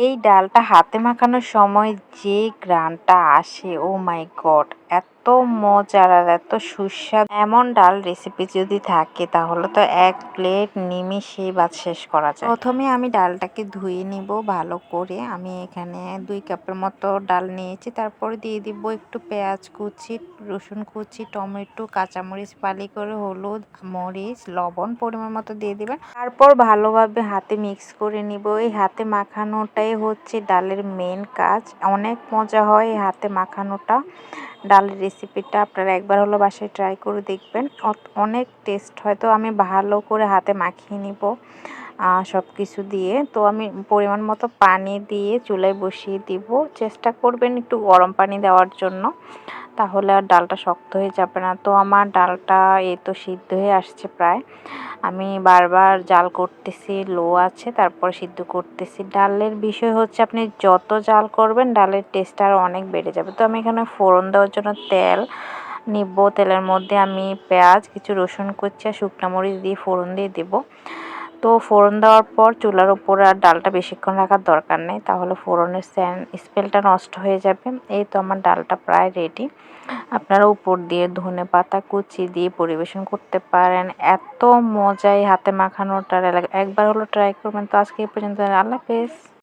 এই ডালটা হাতে মাখানোর সময় যে ঘ্রাণটা আসে ও মাই গড এত মজার আর এত সুস্বাদু। এমন ডাল রেসিপি যদি থাকে, তাহলে তো এক প্লেট নিমিশেই ভাত শেষ করা যায়। প্রথমে আমি ডালটাকে ধুয়ে নিব ভালো করে। আমি এখানে দুই কাপের মতো ডাল নিয়েছি। তারপরে দিয়ে দিব একটু পেঁয়াজ কুচি, রসুন কুচি, টমেটো, কাঁচামরিচ পালি করে হলুদ, মরিচ, লবণ পরিমাণ মতো দিয়ে দিবেন। তারপর ভালোভাবে হাতে মিক্স করে নিব। এই হাতে মাখানোটাই হচ্ছে ডালের মেন কাজ। অনেক মজা হয় এই হাতে মাখানোটা। ডালের রেসিপিটা আপনারা একবার হলো বাসায় ট্রাই করে দেখবেন। অনেক টেস্ট হয়তো আমি ভালো করে হাতে মাখিয়ে নিব সব কিছু দিয়ে। তো আমি পরিমাণ মতো পানি দিয়ে চুলায় বসিয়ে দিব। চেষ্টা করবেন একটু গরম পানি দেওয়ার জন্য। তাহলে আর ডালটা শক্ত হয়ে যাবে না। তো আমার ডালটা এই তো সিদ্ধ হয়ে আসছে প্রায়। আমি বারবার জাল করতেছি, লো আছে, তারপর সিদ্ধ করতেছি। ডালের বিষয় হচ্ছে আপনি যত জাল করবেন, ডালের টেস্ট আর অনেক বেড়ে যাবে। তো আমি এখানে ফোড়ন দেওয়ার জন্য তেল নিব। তেলের মধ্যে আমি পেঁয়াজ, কিছু রসুন কুচি আর শুকনো মরিচ দিয়ে ফোড়ন দিয়ে দেবো। তো ফোড়ন দেওয়ার পর চুলার উপরে আর ডালটা বেশিক্ষণ রাখার দরকার নেই। তাহলে ফোড়নের স্যান, স্পেলটা নষ্ট হয়ে যাবে। এই তো আমার ডালটা প্রায় রেডি আপনারা উপর দিয়ে ধনে পাতা কুচি দিয়ে পরিবেশন করতে পারেন। এত মজাই হাতে মাখানোটার একবার হলো ট্রাই করবেন। তো আজকে এই পর্যন্ত। আল্লাহ হাফেজ।